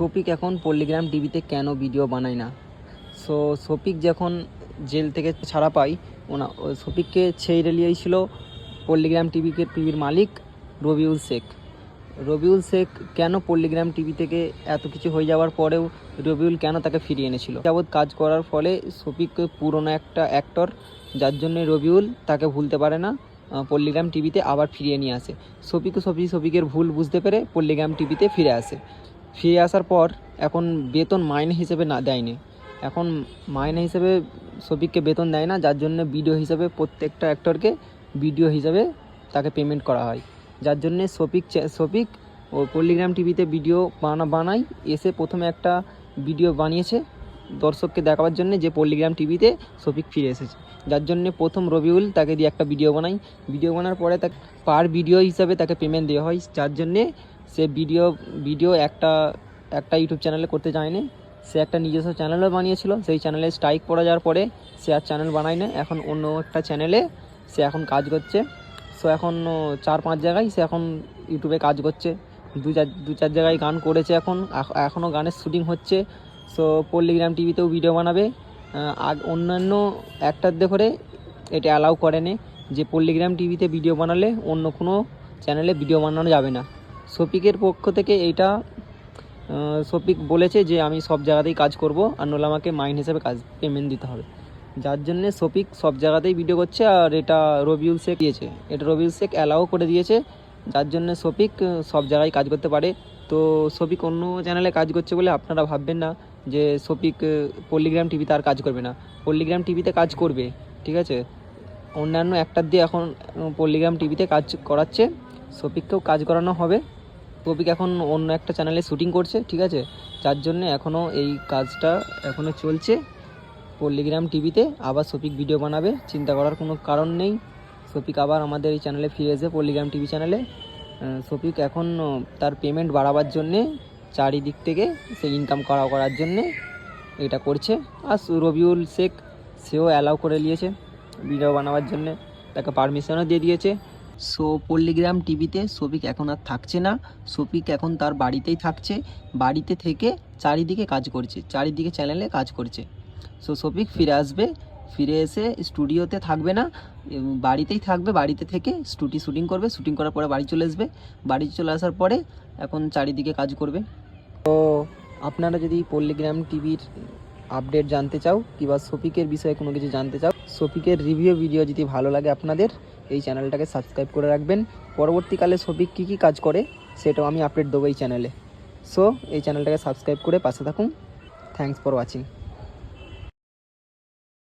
শফিক এখন পল্লিগ্রাম টিভিতে কেন ভিডিও বানায় না? সো শফিক যখন জেল থেকে ছাড়া পাই ওনা শফিককে ছেড়ে নিয়েছিল পল্লিগ্রাম টিভিকে টিভির মালিক রবিউল শেখ। রবিউল শেখ কেন পল্লিগ্রাম টিভি থেকে এত কিছু হয়ে যাওয়ার পরেও রবিউল কেন তাকে ফিরিয়ে এনেছিল? যাবৎ কাজ করার ফলে শফিক পুরনো একটা অ্যাক্টর যার জন্য রবিউল তাকে ভুলতে পারে না পল্লিগ্রাম টিভিতে আবার ফিরিয়ে নিয়ে আসে। শফিক শফিকের ভুল বুঝতে পেরে পল্লিগ্রাম টিভিতে ফিরে আসে। ফিরে আসার পর এখন বেতন মাইনে হিসেবে না দেয়নি। এখন মাইনে হিসেবে শফিককে বেতন দেয় না, যার জন্য ভিডিও হিসেবে প্রত্যেকটা অ্যাক্টরকে ভিডিও হিসাবে তাকে পেমেন্ট করা হয়। যার জন্যে শফিক চা- শফিক ও পল্লিগ্রাম টিভিতে ভিডিও বানা বানাই এসে প্রথমে একটা ভিডিও বানিয়েছে দর্শককে দেখাবার জন্য, যে পল্লিগ্রাম টিভিতে শফিক ফিরে এসেছে। যার জন্য প্রথম রবিউল তাকে দিয়ে একটা ভিডিও বানাই ভিডিও বানার পরে তাকে পার ভিডিও হিসাবে তাকে পেমেন্ট দেওয়া হয়, যার জন্যে সে ভিডিও ভিডিও একটা একটা ইউটিউব চ্যানেলে করতে চায়নি সে একটা নিজস্ব চ্যানেলও বানিয়েছিল। সেই চ্যানেলে স্ট্রাইক পড়ে যাওয়ার পরে সে আর চ্যানেল বানায় না এখন অন্য একটা চ্যানেলে সে এখন কাজ করছে। সো এখন চার পাঁচ জায়গায় সে এখন ইউটিউবে কাজ করছে। দু চার দু চার জায়গায় গান করেছে এখন। এখনও গানের শুটিং হচ্ছে। সো পল্লিগ্রাম টিভিতেও ভিডিও বানাবে। আর অন্যান্য অ্যাক্টারদের করে এটা অ্যালাউ করেনি যে পল্লিগ্রাম টিভিতে ভিডিও বানালে অন্য কোনো চ্যানেলে ভিডিও বানানো যাবে না। শফিকের পক্ষ থেকে এইটা শফিক বলেছে যে আমি সব জায়গাতেই কাজ করব আর নলে আমাকে মাইন হিসেবে কাজ পেমেন্ট দিতে হবে। যার জন্যে শফিক সব জায়গাতেই ভিডিও করছে আর এটা রবিউল শেখ দিয়েছে। এটা রবিউল শেখ অ্যালাও করে দিয়েছে, যার জন্য শফিক সব জায়গায় কাজ করতে পারে। তো শফিক অন্য চ্যানেলে কাজ করছে বলে আপনারা ভাববেন না যে শফিক পল্লিগ্রাম টিভিতে আর কাজ করবে না। পল্লিগ্রাম টিভিতে কাজ করবে, ঠিক আছে? অন্যান্য একটার দিয়ে এখন পল্লিগ্রাম টিভিতে কাজ করাচ্ছে। শফিককেও কাজ করানো হবে। শফিক এখন অন্য একটা চ্যানেলে শুটিং করছে, ঠিক আছে? যার জন্য এখনও এই কাজটা এখনও চলছে। পল্লিগ্রাম টিভিতে আবার শফিক ভিডিও বানাবে, চিন্তা করার কোনো কারণ নেই। শফিক আবার আমাদের এই চ্যানেলে ফিরে এসে পল্লিগ্রাম টিভি চ্যানেলে শফিক এখন তার পেমেন্ট বাড়াবার জন্যে, চারিদিক থেকে সে ইনকাম করা করার জন্যে এটা করছে। আর রবিউল শেখ, সেও অ্যালাউ করে নিয়েছে ভিডিও বানাবার জন্যে। তাকে পারমিশনও দিয়ে দিয়েছে। সো পল্লিগ্রাম টিভিতে শফিক এখন আর থাকছে না। শফিক এখন তার বাড়িতেই থাকছে। বাড়িতে থেকে চারিদিকে কাজ করছে, চারিদিকে চ্যানেলে কাজ করছে। সো শফিক ফিরে আসবে, ফিরে এসে স্টুডিওতে থাকবে না বাড়িতেই থাকবে, বাড়িতে থেকে স্টুডি শুটিং করবে, শুটিং করার পরে বাড়ি চলে আসবে। বাড়ি চলে আসার পরে এখন চারিদিকে কাজ করবে। তো আপনারা যদি পল্লিগ্রাম টিভির আপডেট জানতে চাও কিংবা শফিকের বিষয়ে কোনো কিছু জানতে চাও শফিকের রিভিউ ভিডিও যদি ভালো লাগে আপনাদের এই চ্যানেলটাকে সাবস্ক্রাইব করে রাখবেন। পরবর্তীকালে সফিক কী কী কাজ করে, সেটাও আমি আপডেট দেবো এই চ্যানেলে। সো এই চ্যানেলটাকে সাবস্ক্রাইব করে পাশে থাকুন। Thanks for watching